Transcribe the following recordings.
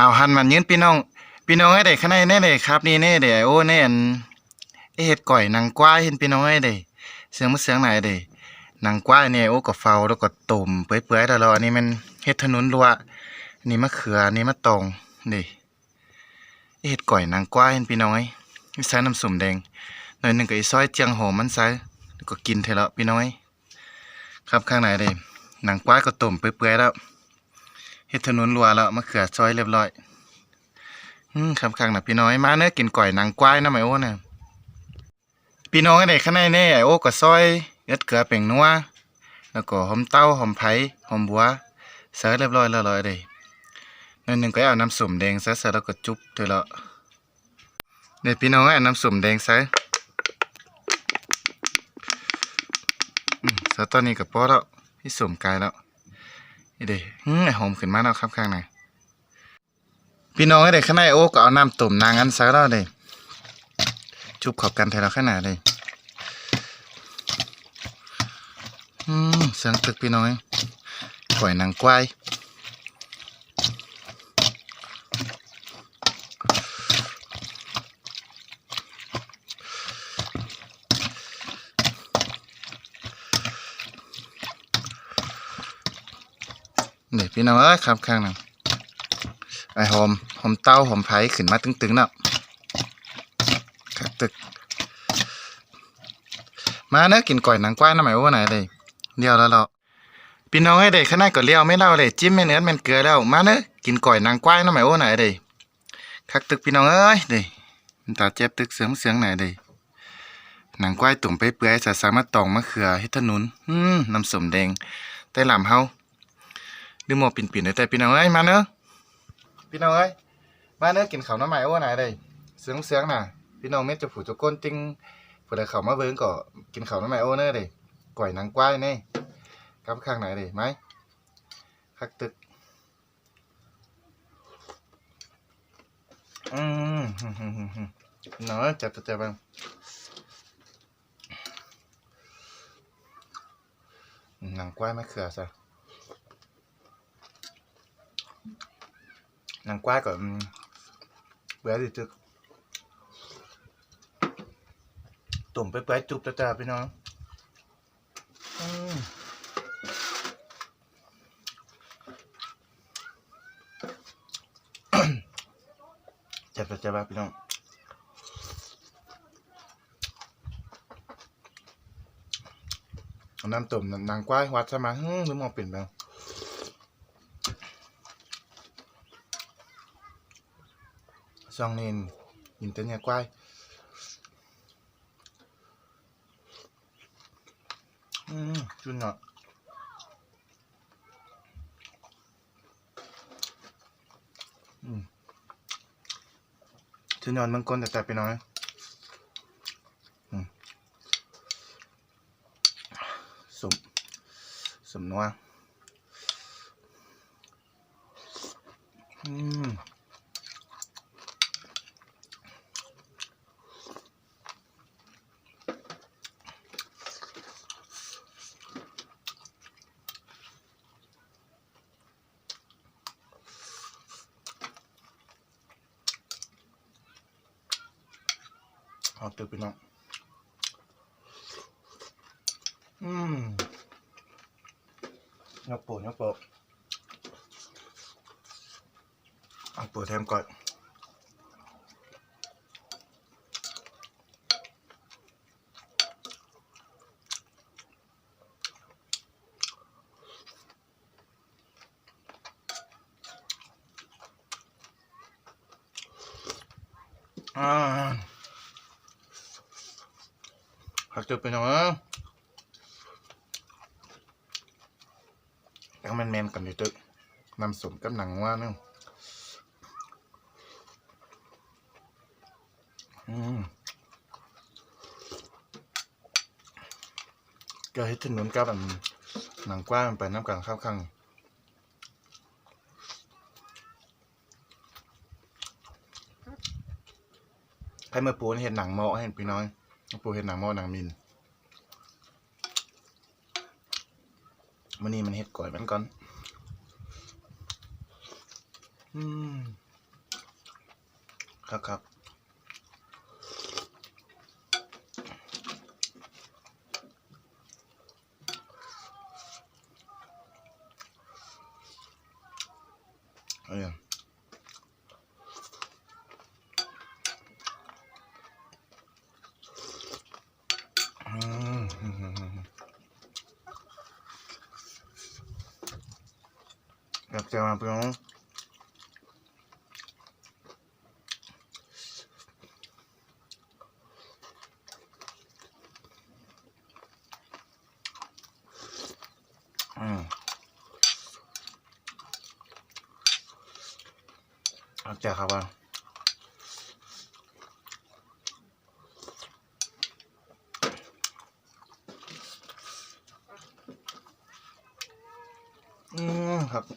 หาวหันมันยืนพี่น้องพี่น้องไอ้เด็กข้างในแน่เลยครับนี่แน่เด้โอ้แน่นเอ้เฮ็ดก่อยหนังกว้ายเห็นพี่น้องไอ้เด้เสียงมันเสียงไหนเด้หนังกว้ายเนี่ยโอ้ก็เฝ้าแล้วก็ต้มเปื่อยๆตลอดอันนี้มันเฮ็ดถนนรัวนนี้มะเขือนนี้มะตองเอ้เฮ็ดก่อยหนังกว้ายเห็นพี่น้องไอ้นี่ใส่น้ำส้มแดงหน่อยหนึ่งก็อีซอยเจียงหอมมันใส่แล้วก็กินเถอะแล้วพี่น้องไอ้ครับข้างในเด้หนังกว้ายก็ต้มเปื่อยๆแล้ว เฮ็ดถนนรัวแล้วมะเขือซอยเรียบร้อยอืมครับข้างนะพี่น้อยมาเนื้อกินก่อยนางกวายนะไหมโอ้น่ะพี่น้องอ้เด็กข้างในเนี่ไอโอ้ก็ซอยเอ็ดเกลือเป่งนัวแล้วก็หอมเต้าหอมไผ่หอมบัวเสร็จเรียบร้อยแล้วเลยเด้นั่นหนึ่งก็เอาน้ำส้มแดงใส่เสร็จแล้วก็จุ๊บเถอะละเด็กพี่น้องเอาน้ำส้มแดงใส่เสร็จตอนนี้ก็พอแล้วพี่สมกายแล้ว เด้อืมไอ้หอมขึ้นมาแล้วครับข้างในพี่น้องไอ้เด็กข้างในโอ้ก็เอาน้ำต้มนางอันซะแล้วเลยจุบขอบกันไทยเราขนาดเลยอืมเสียงตึกพี่น้อยก่อยนางควาย พี่น้องเอ้ยครับข้างหนึงไอหอมหอมเต้าหอมไผ่ขึ้นมาตึงๆเนาะครับตึก มาเน้อกินก่อยหนังกว้ายน้ำไหมว่าไหนเลยเลี้ยวแล้วเราพี่น้องไอ้เด็กข้างในก็เลี้ยวไม่เล่าเลยจิ้มไม่เนื้อมันเกลือแล้วมาเน้อกินก่อยหนังกว้ายน้ำไหมว่าไหนเลยคักตึกพี่น้องเอ้ยเด้มันตาเจ็บตึกเสียงเสียงไหนเด้หนังกว้ายตุ่มไปเปื่อยจะสามารถตองมะเขือเฮ็ดถนนอืมน้ำสมแดงใต้หลำเฮา ดูหมอปิ่นๆเลยแต่พี่น้องเอ้ยมาเนอะพี่น้องเอ้ยมาเนื้อกินข้าวน้ำใหม่โอ้ไหนเลยเสียงเสียงน่ะ พี่น้องเม็ดจะผูจะก้นติ้งผู้ใดเข้ามาเบิ่งก็กินข้าวน้ำใหม่โอ้เน้อเลยก่อยหนังกว้ายนี่กับข้างไหนเลยไหมคักตึกอืมเนาะจับจับจับบ้างหนังกว้ายมะเขือซะ นางกว้ายก็อืมเบื่อดิจึกตุ่มไปไปจุบจ้าๆพี่น้องอืมจับจับจับพี่น้องน้ำตุ่มนางกว้ายวัดใช่ไหมฮึ่มหรือมองเปลี่ยนไป ซอง nên nhìn tới nhà quay uhm, chua ngọt uhm. chua ngọt mang con đẹp đẹp nói uhm. sụm sụm noa uhm. เอาตึกไปน้องอืมยกโปะยกโปะเอาเปิดแทมก่อนอ่า หักตึกไปหน่อยแล้วมันแมนกันอยู่ตึกนำสมกับหนังว่าเนึงอืม ปูเห็ดหนังหม้อหนังมินมันนี่มันเห็ดก่อยมันก่อน อืมครับครับ มอยากจะมาเพื่อนอืมเอาจากครับว่าอืม ครับ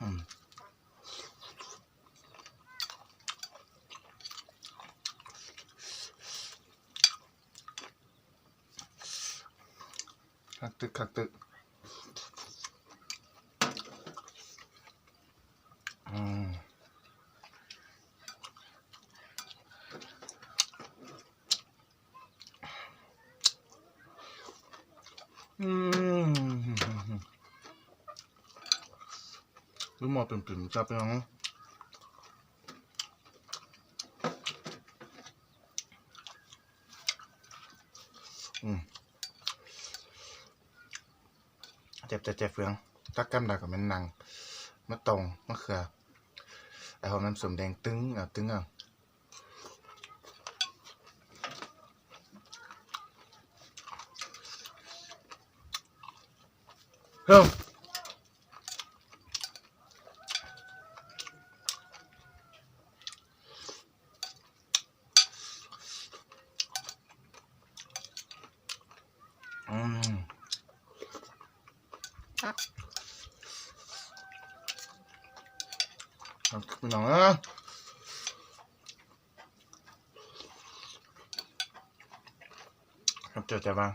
อืมคักตึกคักตึกอืมอืมรู้ หมอปิ่มๆจับไปน้องอืมเจ็บเจ็บเจ็บเฟืองตักกันดากับมันนังมะตองมะเขือไอ้หอมน้ำส้มแดงตึงอะตึงอะเฮ้ย อืมเอา พี่น้องนะครับเจอใจบ้าง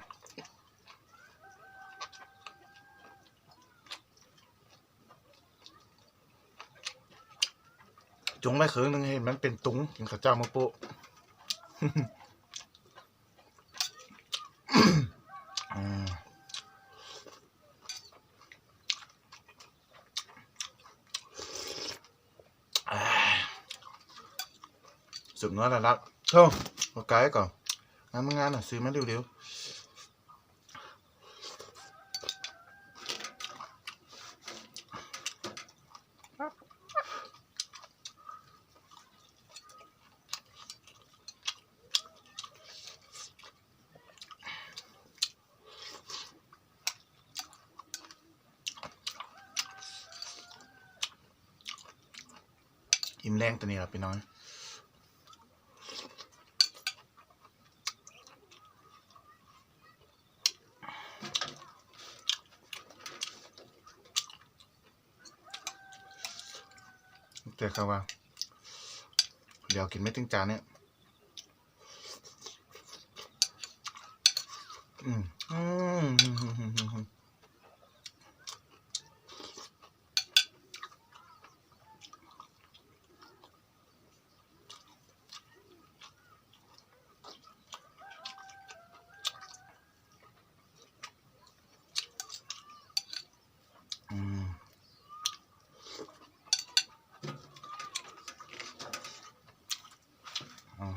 จงไม่เคยนึงเห็นมันเป็นตุงกินข้าเจ้ามาโปะ อืมอ่า สุดน้อยแล้วละโธ่โอเคก่อนงานมึงงานอะซื้อมาเร็วๆอิ่ม แรงตัวนี้ครับพี่น้อยเจครับว่า เดี๋ยวกินไม่ถึงจานเนี่ยอืมอืมอืมอ๋อ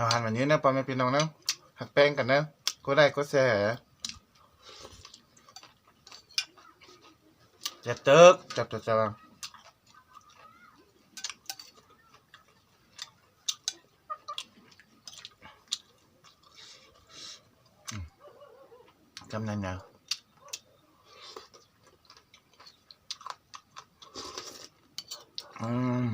อาหารวันนี้นะปอแม่พี่น้องนะหักแป้งกันนะก็ได้ก็แซ่จะเติกจับจับจับกำนันเนี่ยอืม